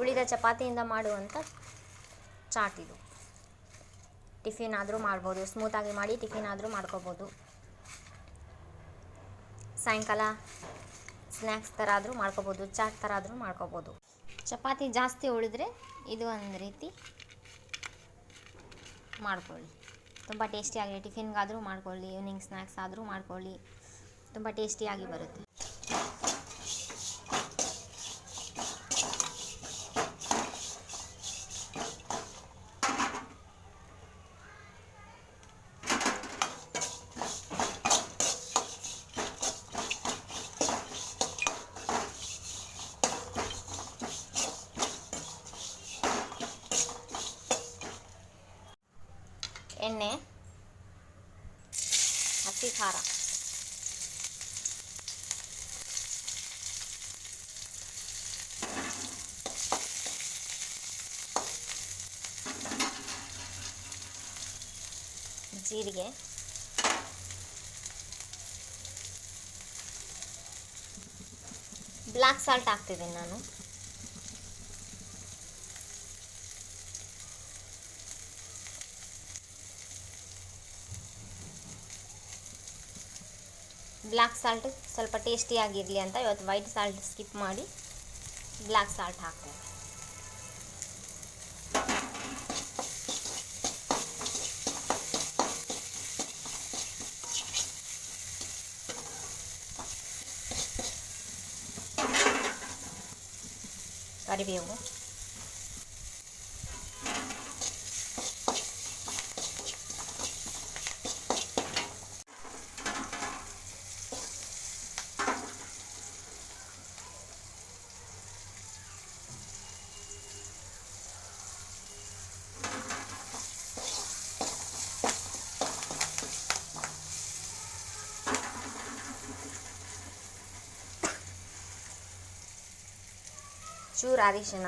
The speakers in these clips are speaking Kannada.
ಉಳಿದ ಚಪಾತಿಯಿಂದ ಮಾಡುವಂಥ ಚಾಟ್ ಇದು. ಟಿಫಿನ್ ಆದರೂ ಮಾಡ್ಬೋದು ಸ್ಮೂತಾಗಿ ಮಾಡಿ ಟಿಫಿನ್ ಆದರೂ ಮಾಡ್ಕೋಬೋದು. ಸಾಯಂಕಾಲ ಸ್ನ್ಯಾಕ್ಸ್ ಥರ ಆದರೂ ಮಾಡ್ಕೋಬೋದು, ಚಾಟ್ ಥರ ಆದರೂ ಮಾಡ್ಕೋಬೋದು. ಚಪಾತಿ ಜಾಸ್ತಿ ಉಳಿದ್ರೆ ಇದು ಒಂದು ರೀತಿ ಮಾಡ್ಕೊಳ್ಳಿ. ತುಂಬ ಟೇಸ್ಟಿಯಾಗಿ ಟಿಫಿನ್ಗಾದರೂ ಮಾಡ್ಕೊಳ್ಳಿ ಈವ್ನಿಂಗ್ ಸ್ನ್ಯಾಕ್ಸ್ ಆದರೂ ಮಾಡ್ಕೊಳ್ಳಿ. ತುಂಬ ಟೇಸ್ಟಿಯಾಗಿ ಬರುತ್ತೆ. ಎಣ್ಣೆ ಹಸಿ ಖಾರ. ಜೀರಿಗೆ. ಬ್ಲ್ಯಾಕ್ ಸಾಲ್ಟ್ ಹಾಕ್ತಿದ್ದೀನಿ ನಾನು. ಬ್ಲ್ಯಾಕ್ ಸಾಲ್ಟ್ ಸ್ವಲ್ಪ ಟೇಸ್ಟಿಯಾಗಿರಲಿ ಅಂತ ಇವತ್ತು ವೈಟ್ ಸಾಲ್ಟ್ ಸ್ಕಿಪ್ ಮಾಡಿ ಬ್ಲ್ಯಾಕ್ ಸಾಲ್ಟ್ ಹಾಕ್ತೇವೆ ಕರಿಬೇವು. ಚೂರು ಅರಿಶಿನ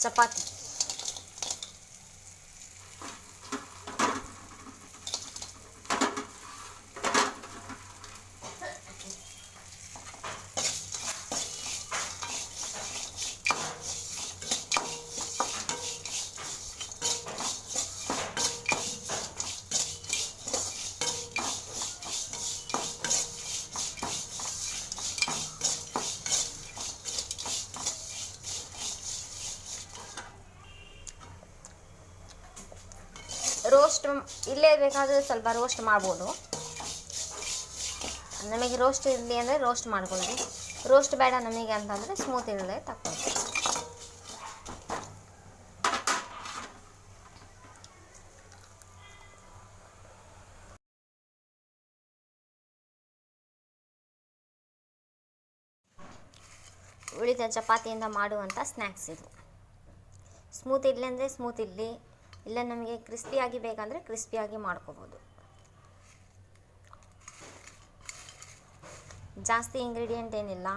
ಚಪಾತಿ ರೋಸ್ಟ್ ಇಲ್ಲೇ ಬೇಕಾದರೆ ಸ್ವಲ್ಪ ರೋಸ್ಟ್ ಮಾಡ್ಬೋದು. ನಮಗೆ ರೋಸ್ಟ್ ಇರಲಿ ಅಂದರೆ ರೋಸ್ಟ್ ಮಾಡ್ಕೊಳ್ಳಿ. ರೋಸ್ಟ್ ಬೇಡ ನಮಗೆ ಅಂತಂದರೆ ಸ್ಮೂತ್ ಇರಲೇ ತಕ್ಕೊಳ್ಳಿ ಉಳಿದ ಚಪಾತಿಯಿಂದ ಮಾಡುವಂಥ ಸ್ನ್ಯಾಕ್ಸ್ ಇದು. ಸ್ಮೂತ್ ಇಡ್ಲಿ ಅಂದರೆ ಸ್ಮೂತ್ ಇಡ್ಲಿ ಇಲ್ಲ ನಮಗೆ ಕ್ರಿಸ್ಪಿಯಾಗಿ ಬೇಕಂದರೆ ಕ್ರಿಸ್ಪಿಯಾಗಿ ಮಾಡ್ಕೋಬೋದು. ಜಾಸ್ತಿ ಇಂಗ್ರೀಡಿಯೆಂಟ್ ಏನಿಲ್ಲ.